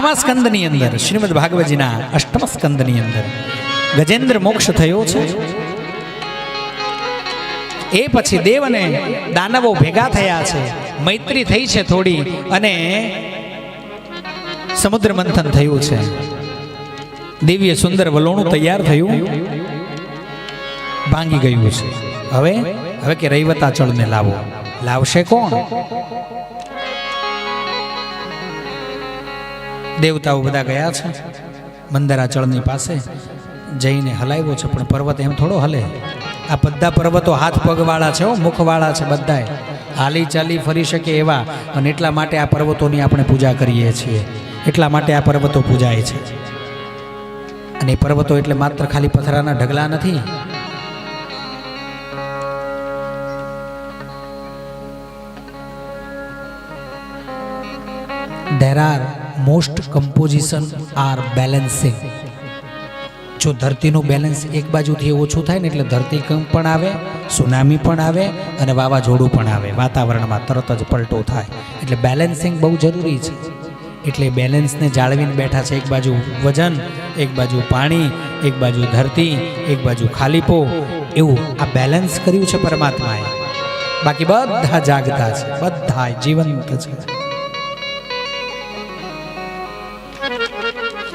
આઠમા સ્કંદની અંદર શ્રીમદ ભાગવતજીના અષ્ટમ સ્કંદની અંદર ગજેન્દ્ર મોક્ષ થયો છે. એ પછી દેવ અને દાનવો ભેગા થયા છે. મૈત્રી થઈ છે થોડી અને સમુદ્ર મંથન થયું છે. દિવ્ય સુંદર વલોણું તૈયાર થયું. ભાંગી ગયું છે. હવે હવે કે રૈવતા ચળને લાવો. લાવશે કોણ? દેવતાઓ બધા ગયા છે મંદરાચળની પાસે જઈને હલાવ્યો છે, પણ પર્વત એમ થોડો હલે. આ બધા પર્વતો હાથ પગવાળા છે મુખવાળા છે બધાએ હાલી ચાલી ફરી શકે એવા, અને એટલા માટે આ પર્વતોની આપણે પૂજા કરીએ છીએ. એટલા માટે આ પર્વતો પૂજાય છે. અને પર્વતો એટલે માત્ર ખાલી પથરાના ઢગલા નથી. there most composition are balancing જો ધરતીનું બેલેન્સ એક બાજુથી ઓછું થાય ને એટલે ધરતીકંપ પણ આવે સુનામી પણ આવે અને વાવાઝોડું પણ આવે. વાતાવરણમાં તરત જ પલટો થાય. એટલે બેલેન્સિંગ બહુ જરૂરી છે. એટલે બેલેન્સને જાળવીને બેઠા છે એક બાજુ વજન, એક બાજુ પાણી, એક બાજુ ધરતી, એક બાજુ ખાલીપો. એવું આ બેલેન્સ કર્યું છે પરમાત્માએ. બાકી બધા જાગતા છે બધા જીવંત છે.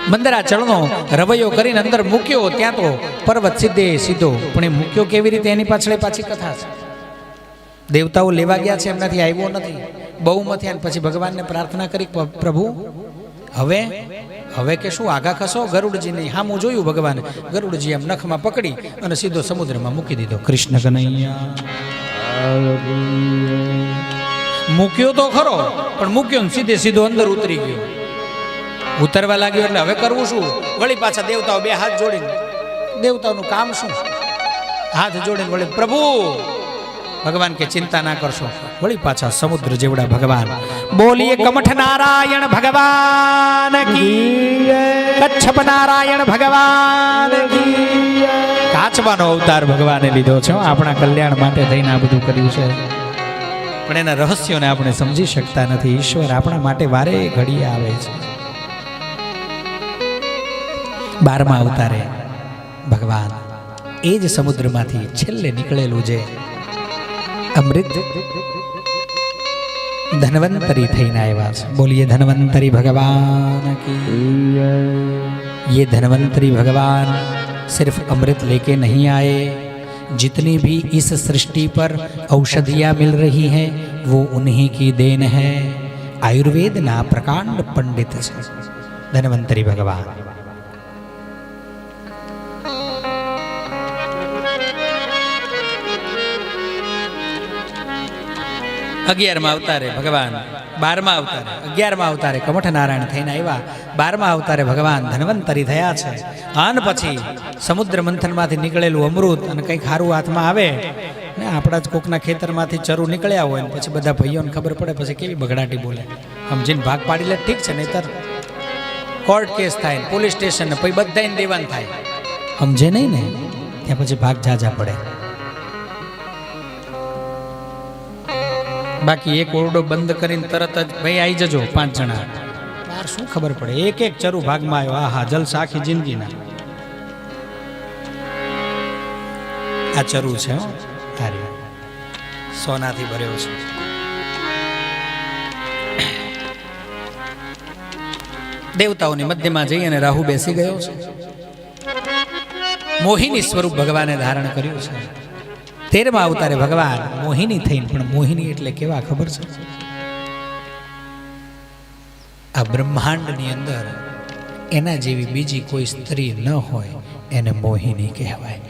મંદરાચળનો રવૈયો કરીને અંદર મૂક્યો, ત્યાં તો પર્વત સીધે સીધો. પણ એ મૂક્યો કેવી રીતે? એની પાછળ પાછી કથા છે. દેવતાઓ લેવા ગયા છે, એમનાથી આવ્યો નથી. બહુ અને પછી ભગવાનને પ્રાર્થના કરી પ્રભુ, હવે હવે કે શું? આગા ખસો? ગરુડજીની હામું જોયું ભગવાન. ગરુડજી એમ નખમાં પકડી અને સીધો સમુદ્રમાં મૂકી દીધો. કૃષ્ણ કનૈયા. મૂક્યો તો ખરો, પણ મૂક્યો ને સીધે સીધો અંદર ઉતરી ગયો. ઉતરવા લાગ્યો એટલે હવે કરવું શું? વળી પાછા દેવતાઓ બે હાથ જોડીને. દેવતાઓનું કામ શું? હાથ જોડીને વળી, પ્રભુ, ભગવાન કે ચિંતા ના કરશો. વળી પાછા સમુદ્ર જેવડા ભગવાન. બોલીએ કમઠ નારાયણ ભગવાન કી કચ્છપ નારાયણ ભગવાન કી કાચવાનો અવતાર ભગવાને લીધો છે. આપણા કલ્યાણ માટે થઈને આ બધું કર્યું છે. પણ એના રહસ્યોને આપણે સમજી શકતા નથી. ઈશ્વર આપણા માટે વારે ઘડીએ આવે છે. બારમા અવતારે ભગવાન એ જ સમુદ્રમાંથી છેલ્લે નીકળેલું જે અમૃત ધનવંતરી થઈને આવ્યા છે બોલીએ ધનવંતરી ભગવાન ये धनवंतरी भगवान सिर्फ़ अमृत लेके नहीं आए जितनी भी इस सृष्टि पर औषधियाँ मिल रही हैं वो उन्हीं की देन है आयुर्वेदના પ્રકાંડ પંડિત છે ધનવંતરી ભગવાન અગિયારમાં અવતારે ભગવાન. બારમાં અવતારે અગિયારમાં અવતારે કમઠ નારાયણ થઈને આવ્યા. બારમાં અવતારે ભગવાન. ધનવંતરી થયા છે. આન પછી સમુદ્ર મંથનમાંથી નીકળેલું અમૃત અને કંઈક સારું હાથમાં આવે ને આપણા જ કોકના ખેતરમાંથી ચરુ નીકળ્યા હોય ને પછી બધા ભાઈઓને ખબર પડે પછી કેવી બગડાટી બોલે. સમજીને ભાગ પાડી લે. ઠીક છે, નહીતર કોર્ટ કેસ થાય પોલીસ સ્ટેશન ને પછી બધાને દેવાન થાય. સમજે નહીં ને, ત્યાં પછી ભાગ જાજા પડે. બાકી એક ઓરડો બંધ કરીને તરત જ ભાઈ આવી જજો પાંચ જણા. બહાર શું ખબર પડે? એક એક ચરુ ભાગમાં આવ્યો. આ હા જલસા આખી જિંદગીના. આ ચરુ છે આ સોનાથી ભર્યો છે. દેવતાઓની મધ્યમાં જઈ અને રાહુ બેસી ગયો છે. મોહિની સ્વરૂપ ભગવાને ધારણ કર્યું છે. તેરમા અવતારે ભગવાન મોહિની થઈને, પણ મોહિની એટલે કેવા ખબર છે? આ બ્રહ્માંડની અંદર એના જેવી બીજી કોઈ સ્ત્રી ન હોય, એને મોહિની કહેવાય.